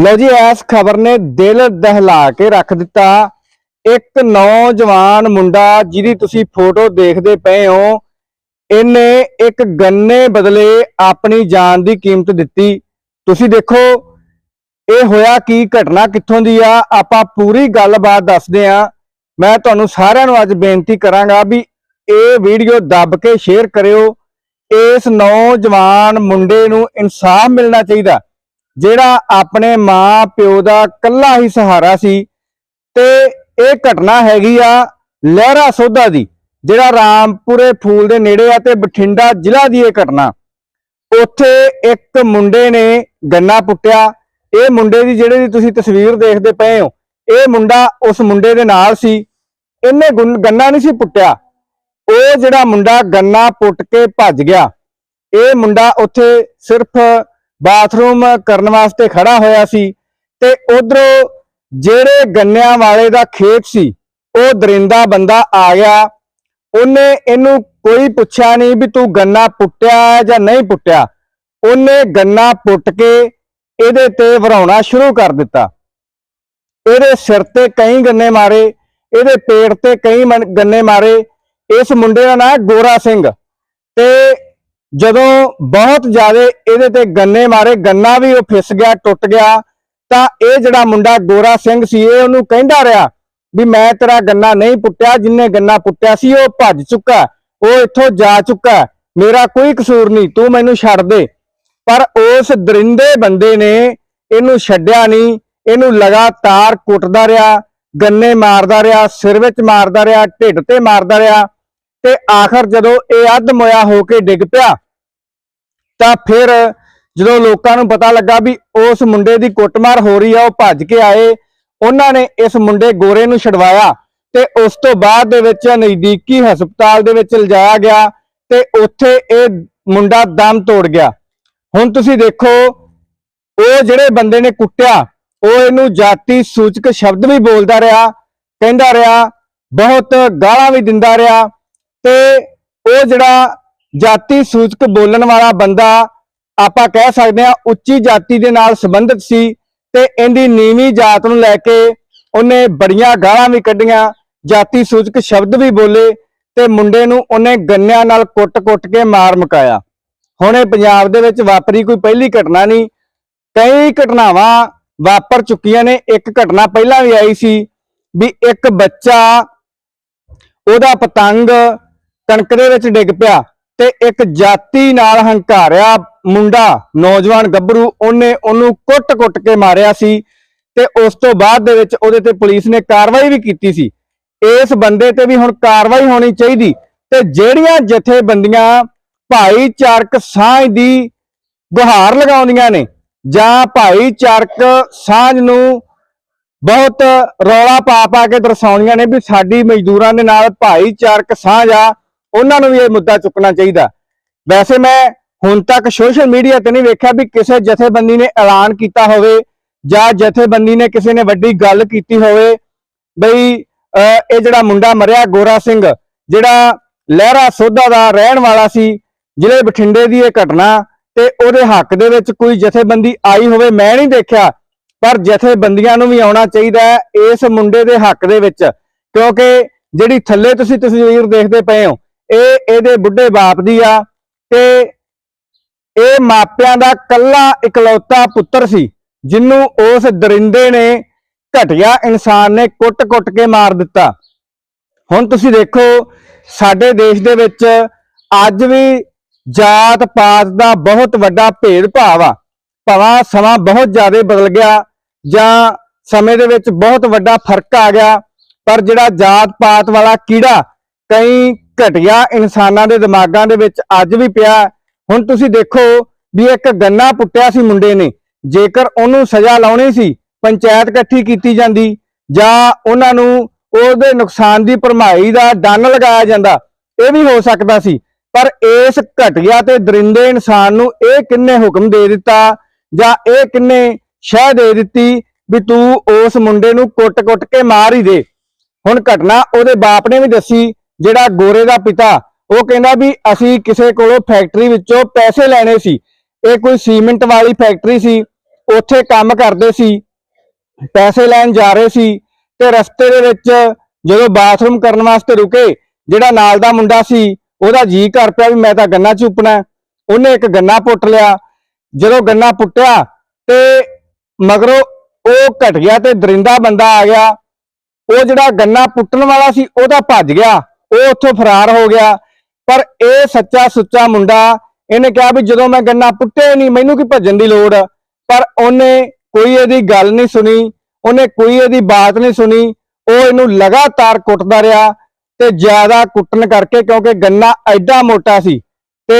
ਲਓ ਜੀ, ਇਸ ਖਬਰ ਨੇ ਦਿਲ ਦਹਿਲਾ ਕੇ ਰੱਖ ਦਿੱਤਾ। ਇੱਕ ਨੌਜਵਾਨ ਮੁੰਡਾ ਜਿਹਦੀ ਤੁਸੀਂ ਫੋਟੋ ਦੇਖਦੇ ਪਏ ਹੋ, ਇਹਨੇ ਇੱਕ ਗੰਨੇ ਬਦਲੇ ਆਪਣੀ ਜਾਨ ਦੀ ਕੀਮਤ ਦਿੱਤੀ। ਤੁਸੀਂ ਦੇਖੋ, ਇਹ ਹੋਇਆ ਕੀ, ਘਟਨਾ ਕਿੱਥੋਂ ਦੀ ਆ? ਆਪਾਂ ਪੂਰੀ ਗੱਲਬਾਤ ਦੱਸਦੇ ਆ ਮੈਂ ਤੁਹਾਨੂੰ ਸਾਰਿਆਂ ਨੂੰ ਅੱਜ ਬੇਨਤੀ ਕਰਾਂਗਾ ਵੀ ਇਹ ਵੀਡੀਓ ਦੱਬ ਕੇ ਸ਼ੇਅਰ ਕਰਿਓ। ਇਸ ਨੌਜਵਾਨ ਮੁੰਡੇ ਨੂੰ ਇਨਸਾਫ ਮਿਲਣਾ ਚਾਹੀਦਾ। ਜਿਹੜਾ ਆਪਣੇ ਮਾਂ ਪਿਓ ਦਾ ਕੱਲਾ ਹੀ ਸਹਾਰਾ ਸੀ ਤੇ ਇਹ ਘਟਨਾ ਹੈਗੀ ਆ ਲਹਿਰਾ ਸੋਧਾ ਦੀ, ਜਿਹੜਾ ਰਾਮਪੁਰੇ ਫੂਲ ਦੇ ਨੇੜੇ ਆ ਤੇ ਬਠਿੰਡਾ ਜ਼ਿਲ੍ਹਾ ਦੀ ਇਹ ਘਟਨਾ। ਉੱਥੇ ਇੱਕ ਮੁੰਡੇ ਨੇ ਗੰਨਾ ਪੁੱਟਿਆ। ਇਹ ਮੁੰਡੇ ਦੀ ਜਿਹੜੇ ਦੀ ਤੁਸੀਂ ਤਸਵੀਰ ਦੇਖਦੇ ਪਏ ਹੋ, ਇਹ ਮੁੰਡਾ ਉਸ ਮੁੰਡੇ ਦੇ ਨਾਲ ਸੀ। ਇਹਨੇ ਗੁੰਨ- ਗੰਨਾ ਨਹੀਂ ਸੀ ਪੁੱਟਿਆ। ਉਹ ਜਿਹੜਾ ਮੁੰਡਾ ਗੰਨਾ ਪੁੱਟ ਕੇ ਭੱਜ ਗਿਆ, ਇਹ ਮੁੰਡਾ ਉੱਥੇ ਸਿਰਫ ਬਾਥਰੂਮ ਕਰਨ ਵਾਸਤੇ ਖੜਾ ਹੋਇਆ ਸੀ ਤੇ ਉਧਰੋਂ ਜਿਹੜੇ ਗੰਨਿਆਂ ਵਾਲੇ ਦਾ ਖੇਤ ਸੀ, ਉਹ ਦਰਿੰਦਾ ਬੰਦਾ ਆ ਗਿਆ। ਉਹਨੇ ਇਹਨੂੰ ਕੋਈ ਪੁੱਛਿਆ ਨਹੀਂ ਵੀ ਤੂੰ ਗੰਨਾ ਪੁੱਟਿਆ ਜਾਂ ਨਹੀਂ ਪੁੱਟਿਆ। ਉਹਨੇ ਗੰਨਾ ਪੁੱਟ ਕੇ ਇਹਦੇ ਤੇ ਵਰਾਉਣਾ ਸ਼ੁਰੂ ਕਰ ਦਿੱਤਾ। ਇਹਦੇ ਸਿਰ ਤੇ ਕਈ ਗੰਨੇ ਮਾਰੇ, ਇਹਦੇ ਪੇਟ ਤੇ ਕਈ ਗੰਨੇ ਮਾਰੇ। ਇਸ ਮੁੰਡੇ ਦਾ ਨਾਮ ਗੋਰਾ ਸਿੰਘ ਤੇ ਜਦੋਂ ਬਹੁਤ ਜ਼ਿਆਦਾ ਇਹਦੇ ਤੇ ਗੰਨੇ ਮਾਰੇ, ਗੰਨਾ ਵੀ ਉਹ ਫਿਸ ਗਿਆ, ਟੁੱਟ ਗਿਆ, ਤਾਂ ਇਹ ਜਿਹੜਾ ਮੁੰਡਾ ਗੋਰਾ ਸਿੰਘ ਸੀ, ਇਹ ਉਹਨੂੰ ਕਹਿੰਦਾ ਰਿਹਾ ਵੀ ਮੈਂ ਤੇਰਾ ਗੰਨਾ ਨਹੀਂ ਪੁੱਟਿਆ, ਜਿੰਨੇ ਗੰਨਾ ਪੁੱਟਿਆ ਸੀ ਉਹ ਭੱਜ ਚੁੱਕਾ, ਉਹ ਇੱਥੋਂ ਜਾ ਚੁੱਕਾ, ਮੇਰਾ ਕੋਈ ਕਸੂਰ ਨਹੀਂ, ਤੂੰ ਮੈਨੂੰ ਛੱਡ ਦੇ। ਪਰ ਉਸ ਦਰਿੰਦੇ ਬੰਦੇ ਨੇ ਇਹਨੂੰ ਛੱਡਿਆ ਨਹੀਂ, ਇਹਨੂੰ ਲਗਾਤਾਰ ਕੁੱਟਦਾ ਰਿਹਾ, ਗੰਨੇ ਮਾਰਦਾ ਰਿਹਾ, ਸਿਰ ਵਿੱਚ ਮਾਰਦਾ ਰਿਹਾ, ਢਿੱਡ ਤੇ ਮਾਰਦਾ ਰਿਹਾ ਤੇ ਆਖਰ ਜਦੋਂ ਇਹ ਅੱਧ ਮੋਇਆ ਹੋ ਕੇ ਡਿੱਗ ਪਿਆ ਤਾਂ ਫਿਰ ਜਦੋਂ ਲੋਕਾਂ ਨੂੰ ਪਤਾ ਲੱਗਾ ਵੀ ਉਸ ਮੁੰਡੇ ਦੀ ਕੁੱਟਮਾਰ ਹੋ ਰਹੀ ਆ, ਉਹ ਭੱਜ ਕੇ ਆਏ, ਉਹਨਾਂ ਨੇ ਇਸ ਮੁੰਡੇ ਗੋਰੇ ਨੂੰ ਛਡਵਾਇਆ ਤੇ ਉਸ ਤੋਂ ਬਾਅਦ ਦੇ ਵਿੱਚ ਨਜ਼ਦੀਕੀ ਹਸਪਤਾਲ ਦੇ ਵਿੱਚ ਲਿਜਾਇਆ ਗਿਆ ਤੇ ਉੱਥੇ ਇਹ ਮੁੰਡਾ ਦਮ ਤੋੜ ਗਿਆ। ਹੁਣ ਤੁਸੀਂ ਦੇਖੋ, ਉਹ ਜਿਹੜੇ ਬੰਦੇ ਨੇ ਕੁੱਟਿਆ, ਉਹ ਇਹਨੂੰ ਜਾਤੀ ਸੂਚਕ ਸ਼ਬਦ ਵੀ ਬੋਲਦਾ ਰਿਹਾ, ਕਹਿੰਦਾ ਰਿਹਾ, ਬਹੁਤ ਗਾਲਾਂ ਵੀ ਦਿੰਦਾ ਰਿਹਾ ਤੇ ਉਹ ਜਿਹੜਾ ਜਾਤੀ ਸੂਚਕ ਬੋਲਣ ਵਾਲਾ ਬੰਦਾ ਆਪਾਂ ਕਹਿ ਸਕਦੇ ਹਾਂ ਉੱਚੀ ਜਾਤੀ ਦੇ ਨਾਲ ਸੰਬੰਧਿਤ ਸੀ ਤੇ ਇਹਦੀ ਨੀਵੀਂ ਜਾਤ ਨੂੰ ਲੈ ਕੇ ਉਹਨੇ ਬੜੀਆਂ ਗਾਲਾਂ ਵੀ ਕੱਢੀਆਂ, ਜਾਤੀ ਸੂਚਕ ਸ਼ਬਦ ਵੀ ਬੋਲੇ ਤੇ ਮੁੰਡੇ ਨੂੰ ਉਹਨੇ ਗੰਨਿਆਂ ਨਾਲ ਕੁੱਟ-ਕੁੱਟ ਕੇ ਮਾਰ ਮੁਕਾਇਆ। ਹੁਣ ਇਹ ਪੰਜਾਬ ਦੇ ਵਿੱਚ ਵਾਪਰੀ ਕੋਈ ਪਹਿਲੀ ਘਟਨਾ ਨਹੀਂ, ਕਈ ਘਟਨਾਵਾਂ ਵਾਪਰ ਚੁੱਕੀਆਂ ਨੇ, ਇੱਕ ਘਟਨਾ ਪਹਿਲਾਂ ਵੀ ਆਈ ਸੀ ਵੀ ਇੱਕ ਬੱਚਾ ਉਹਦਾ ਪਤੰਗ ਕਣਕ ਦੇ ਵਿੱਚ ਡਿੱਗ ਪਿਆ। ਤੇ ਇੱਕ ਜਾਤੀ ਨਾਲ ਹੰਕਾਰਿਆ ਮੁੰਡਾ, ਨੌਜਵਾਨ ਗੱਭਰੂ, ਉਹਨੇ ਉਹਨੂੰ ਕੁੱਟ-ਕੁੱਟ ਕੇ ਮਾਰਿਆ ਸੀ ਤੇ ਉਸ ਤੋਂ ਬਾਅਦ ਦੇ ਵਿੱਚ ਉਹਦੇ ਤੇ ਪੁਲਿਸ ਨੇ ਕਾਰਵਾਈ ਵੀ ਕੀਤੀ ਸੀ। ਇਸ ਬੰਦੇ ਤੇ ਵੀ ਹੁਣ ਕਾਰਵਾਈ ਹੋਣੀ ਚਾਹੀਦੀ ਤੇ ਜਿਹੜੀਆਂ ਜਥੇਬੰਦੀਆਂ ਭਾਈਚਾਰਕ ਸਾਂਝ ਦੀ ਗੁਹਾਰ ਲਗਾਉਂਦੀਆਂ ਨੇ ਜਾਂ ਭਾਈਚਾਰਕ ਸਾਂਝ ਨੂੰ ਬਹੁਤ ਰੌਲਾ ਪਾ ਪਾ ਕੇ ਦਰਸਾਉਂਦੀਆਂ ਨੇ ਵੀ ਸਾਡੀ ਮਜ਼ਦੂਰਾਂ ਦੇ ਨਾਲ ਭਾਈਚਾਰਕ ਸਾਂਝ ਆ ਉਹਨਾਂ ਨੂੰ ਵੀ ਇਹ ਮੁੱਦਾ ਚੁੱਕਣਾ ਚਾਹੀਦਾ। ਵੈਸੇ ਮੈਂ ਹੁਣ ਤੱਕ ਸੋਸ਼ਲ ਮੀਡੀਆ ਤੇ ਨਹੀਂ ਵੇਖਿਆ ਵੀ ਕਿਸੇ ਜਥੇਬੰਦੀ ਨੇ ਐਲਾਨ ਕੀਤਾ ਹੋਵੇ ਜਾਂ ਜਥੇਬੰਦੀ ਨੇ ਕਿਸੇ ਨੇ ਵੱਡੀ ਗੱਲ ਕੀਤੀ ਹੋਵੇ। ਬਈ ਇਹ ਜਿਹੜਾ ਮੁੰਡਾ ਮਰਿਆ, ਗੋਰਾ ਸਿੰਘ, ਜਿਹੜਾ ਲਹਿਰਾ ਸੋਧਾ ਦਾ ਰਹਿਣ ਵਾਲਾ ਸੀ, ਜ਼ਿਲ੍ਹੇ ਬਠਿੰਡੇ ਦੀ ਇਹ ਘਟਨਾ ਤੇ ਉਹਦੇ ਹੱਕ ਦੇ ਵਿੱਚ ਕੋਈ ਜਥੇਬੰਦੀ ਆਈ ਹੋਵੇ, ਮੈਂ ਨਹੀਂ ਦੇਖਿਆ। ਪਰ ਜਥੇਬੰਦੀਆਂ ਨੂੰ ਵੀ ਆਉਣਾ ਚਾਹੀਦਾ ਇਸ ਮੁੰਡੇ ਦੇ ਹੱਕ ਦੇ ਵਿੱਚ। ਕਿਉਂਕਿ ਜਿਹੜੀ ਥੱਲੇ ਤੁਸੀਂ ਤਸਵੀਰ ਦੇਖਦੇ ਪਏ ਹੋ ਇਹ ਇਹਦੇ ਬੁੱਢੇ ਬਾਪ ਦੀ ਆ ਤੇ ਇਹ ਮਾਪਿਆਂ ਦਾ ਕੱਲਾ ਇਕਲੌਤਾ ਪੁੱਤਰ ਸੀ ਜਿਹਨੂੰ ਉਸ ਦਰਿੰਦੇ ਨੇ ਘਟਿਆ ਇਨਸਾਨ ਨੇ ਕੁੱਟ-ਕੁੱਟ ਕੇ ਮਾਰ ਦਿੱਤਾ। ਹੁਣ ਤੁਸੀਂ ਦੇਖੋ, ਸਾਡੇ ਦੇਸ਼ ਦੇ ਵਿੱਚ ਅੱਜ ਵੀ ਜਾਤ ਪਾਤ ਦਾ ਬਹੁਤ ਵੱਡਾ ਭੇਦਭਾਵ ਆ। ਭਾਵੇਂ ਸਮਾਂ ਬਹੁਤ ਜ਼ਿਆਦਾ ਬਦਲ ਗਿਆ ਜਾਂ ਸਮੇਂ ਦੇ ਵਿੱਚ ਬਹੁਤ ਵੱਡਾ ਫ਼ਰਕ ਆ ਗਿਆ, ਪਰ ਜਿਹੜਾ ਜਾਤ ਪਾਤ ਵਾਲਾ ਕੀੜਾ ਕਈ ਘਟਿਆ ਇਨਸਾਨਾਂ ਦੇ ਦਿਮਾਗਾਂ ਦੇ ਵਿੱਚ ਅੱਜ ਵੀ ਪਿਆ ਹੁਣ ਤੁਸੀਂ ਦੇਖੋ ਵੀ ਇੱਕ ਗੰਨਾ ਪੁੱਟਿਆ ਸੀ ਮੁੰਡੇ ਨੇ। ਜੇਕਰ ਉਹਨੂੰ ਸਜ਼ਾ ਲਾਉਣੀ ਸੀ, ਪੰਚਾਇਤ ਇਕੱਠੀ ਕੀਤੀ ਜਾਂਦੀ, ਜਾਂ ਉਹਨਾਂ ਨੂੰ ਉਹਦੇ ਨੁਕਸਾਨ ਦੀ ਭਰਮਾਈ ਦਾ ਦੰਨ ਲਗਾਇਆ ਜਾਂਦਾ, ਇਹ ਵੀ ਹੋ ਸਕਦਾ ਸੀ। ਪਰ ਇਸ ਘਟਿਆ ਤੇ ਦਰਿੰਦੇ ਇਨਸਾਨ ਨੂੰ ਇਹ ਕਿੰਨੇ ਹੁਕਮ ਦੇ ਦਿੱਤਾ, ਜਾਂ ਇਹ ਕਿੰਨੇ ਸ਼ਹਿ ਦੇ ਦਿੱਤੀ ਵੀ ਤੂੰ ਉਸ ਮੁੰਡੇ ਨੂੰ ਕੁੱਟ-ਕੁੱਟ ਕੇ ਮਾਰ ਹੀ ਦੇ। ਹੁਣ ਘਟਨਾ ਉਹਦੇ ਬਾਪ ਨੇ ਵੀ ਦੱਸੀ ਜਿਹੜਾ ਗੋਰੇ ਦਾ ਪਿਤਾ, ਉਹ ਕਹਿੰਦਾ ਵੀ ਅਸੀਂ ਕਿਸੇ ਕੋਲੋਂ ਫੈਕਟਰੀ ਵਿੱਚੋਂ ਪੈਸੇ ਲੈਣੇ ਸੀ। ਇਹ ਕੋਈ ਸੀਮਿੰਟ ਵਾਲੀ ਫੈਕਟਰੀ ਸੀ, ਉੱਥੇ ਕੰਮ ਕਰਦੇ ਸੀ, ਪੈਸੇ ਲੈਣ ਜਾ ਰਹੇ ਸੀ ਤੇ ਰਸਤੇ ਦੇ ਵਿੱਚ ਜਦੋਂ ਬਾਥਰੂਮ ਕਰਨ ਵਾਸਤੇ ਰੁਕੇ, ਜਿਹੜਾ ਨਾਲ ਦਾ ਮੁੰਡਾ ਸੀ, ਉਹਦਾ ਜੀ ਕਰ ਪਿਆ ਵੀ ਮੈਂ ਤਾਂ ਗੰਨਾ ਚੁੱਪਣਾ। ਉਹਨੇ ਇੱਕ ਗੰਨਾ ਪੁੱਟ ਲਿਆ। ਜਦੋਂ ਗੰਨਾ ਪੁੱਟਿਆ ਤੇ ਮਗਰੋਂ ਉਹ ਘਟ ਗਿਆ ਤੇ ਦਰਿੰਦਾ ਬੰਦਾ ਆ ਗਿਆ। ਉਹ ਜਿਹੜਾ ਗੰਨਾ ਪੁੱਟਣ ਵਾਲਾ ਸੀ ਉਹ ਤਾਂ ਭੱਜ ਗਿਆ। ਉਹ ਉੱਥੋਂ ਫਰਾਰ ਹੋ ਗਿਆ। ਪਰ ਇਹ ਸੱਚਾ ਸੁੱਚਾ ਮੁੰਡਾ ਇਹਨੇ ਕਿਹਾ ਵੀ ਜਦੋਂ ਮੈਂ ਗੰਨਾ ਪੁੱਟਿਆ ਨਹੀਂ, ਮੈਨੂੰ ਕੀ ਭੱਜਣ ਦੀ ਲੋੜ? ਪਰ ਉਹਨੇ ਕੋਈ ਇਹਦੀ ਗੱਲ ਨਹੀਂ ਸੁਣੀ, ਉਹਨੇ ਕੋਈ ਇਹਦੀ ਬਾਤ ਨਹੀਂ ਸੁਣੀ। ਉਹ ਇਹਨੂੰ ਲਗਾਤਾਰ ਕੁੱਟਦਾ ਰਿਹਾ ਤੇ ਜ਼ਿਆਦਾ ਕੁੱਟਣ ਕਰਕੇ ਕਿਉਂਕਿ ਗੰਨਾ ਐਡਾ ਮੋਟਾ ਸੀ ਤੇ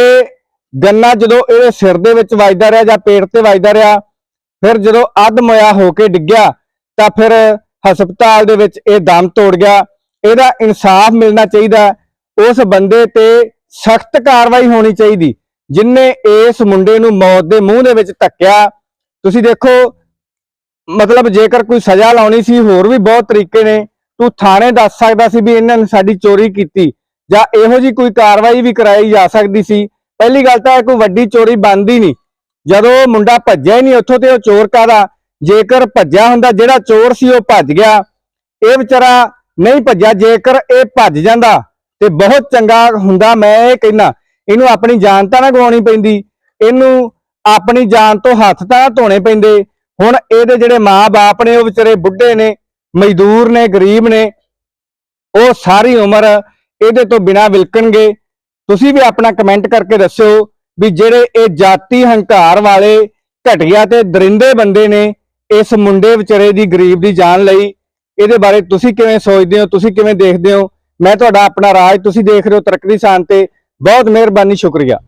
ਗੰਨਾ ਜਦੋਂ ਇਹਦੇ ਸਿਰ ਦੇ ਵਿੱਚ ਵੱਜਦਾ ਰਿਹਾ ਜਾਂ ਪੇਟ ਤੇ ਵੱਜਦਾ ਰਿਹਾ, ਫਿਰ ਜਦੋਂ ਅੱਧ ਮੋਇਆ ਹੋ ਕੇ ਡਿੱਗਿਆ ਤਾਂ ਫਿਰ ਹਸਪਤਾਲ ਦੇ ਵਿੱਚ ਇਹ ਦਮ ਤੋੜ ਗਿਆ। ਇਹਦਾ ਇਨਸਾਫ ਮਿਲਣਾ ਚਾਹੀਦਾ ਉਸ ਬੰਦੇ ਤੇ ਸਖਤ ਕਾਰਵਾਈ ਹੋਣੀ ਚਾਹੀਦੀ। ਜਿਨਨੇ ਇਸ ਮੁੰਡੇ ਨੂੰ ਮੌਤ ਦੇ ਮੂੰਹ ਦੇ ਵਿੱਚ ਧੱਕਿਆ, ਤੁਸੀਂ ਦੇਖੋ, ਮਤਲਬ ਜੇਕਰ ਕੋਈ ਸਜ਼ਾ ਲਾਉਣੀ ਸੀ, ਹੋਰ ਵੀ ਬਹੁਤ ਤਰੀਕੇ ਨੇ। ਤੂੰ ਥਾਣੇ ਦੱਸ ਸਕਦਾ ਸੀ ਵੀ ਇਹਨਾਂ ਨੇ ਸਾਡੀ ਚੋਰੀ ਕੀਤੀ, ਜਾਂ ਇਹੋ ਜੀ ਕੋਈ ਕਾਰਵਾਈ ਵੀ ਕਰਾਈ ਜਾ ਸਕਦੀ ਸੀ। ਪਹਿਲੀ ਗੱਲ ਤਾਂ ਇਹ ਕੋਈ ਵੱਡੀ ਚੋਰੀ ਬਣਦੀ ਨਹੀਂ। ਜਦੋਂ ਮੁੰਡਾ ਭੱਜਿਆ ਹੀ ਨਹੀਂ ਉੱਥੋਂ ਤੇ ਉਹ ਚੋਰ ਕਾਦਾ ਜੇਕਰ ਭੱਜਿਆ ਹੁੰਦਾ, ਜਿਹੜਾ ਚੋਰ ਸੀ ਉਹ ਭੱਜ ਗਿਆ। ਇਹ ਵਿਚਾਰਾ ਨਹੀਂ ਭੱਜਿਆ, ਜੇਕਰ ਇਹ ਭੱਜ ਜਾਂਦਾ ਤੇ ਬਹੁਤ ਚੰਗਾ ਹੁੰਦਾ, ਮੈਂ ਇਹ ਕਹਿਣਾ ਇਹਨੂੰ ਆਪਣੀ ਜਾਨ ਤਾਂ ਨਾ ਗਵਾਉਣੀ ਪੈਂਦੀ, ਇਹਨੂੰ ਆਪਣੀ ਜਾਨ ਤੋਂ ਹੱਥ ਤਾਂ ਨਾ ਧੋਣੇ ਪੈਂਦੇ। ਹੁਣ ਇਹਦੇ ਜਿਹੜੇ ਮਾਂ-ਬਾਪ ਨੇ, ਉਹ ਵਿਚਾਰੇ ਬੁੱਢੇ ਨੇ, ਮਜ਼ਦੂਰ ਨੇ, ਗਰੀਬ ਨੇ, ਉਹ ਸਾਰੀ ਉਮਰ ਇਹਦੇ ਤੋਂ ਬਿਨਾ ਵਿਲਕਣਗੇ। ਤੁਸੀਂ ਵੀ ਆਪਣਾ ਕਮੈਂਟ ਕਰਕੇ ਦੱਸਿਓ ਵੀ ਜਿਹੜੇ ਇਹ ਜਾਤੀ ਹੰਕਾਰ ਵਾਲੇ ਘਟਿਆ ਤੇ ਦਰਿੰਦੇ ਬੰਦੇ ਨੇ, ਇਸ ਮੁੰਡੇ ਵਿਚਾਰੇ ਦੀ ਗਰੀਬ ਦੀ ਜਾਨ ਲਈ ਇਹਦੇ ਬਾਰੇ ਤੁਸੀਂ ਕਿਵੇਂ ਸੋਚਦੇ ਹੋ, ਤੁਸੀਂ ਕਿਵੇਂ ਦੇਖਦੇ ਹੋ? ਮੈਂ ਤੁਹਾਡਾ ਆਪਣਾ ਰਾਜ ਤੁਸੀਂ ਦੇਖ ਰਹੇ ਹੋ ਤਰੱਕੀ ਸ਼ਾਨ ਤੇ। ਬਹੁਤ ਮਿਹਰਬਾਨੀ, ਸ਼ੁਕਰੀਆ।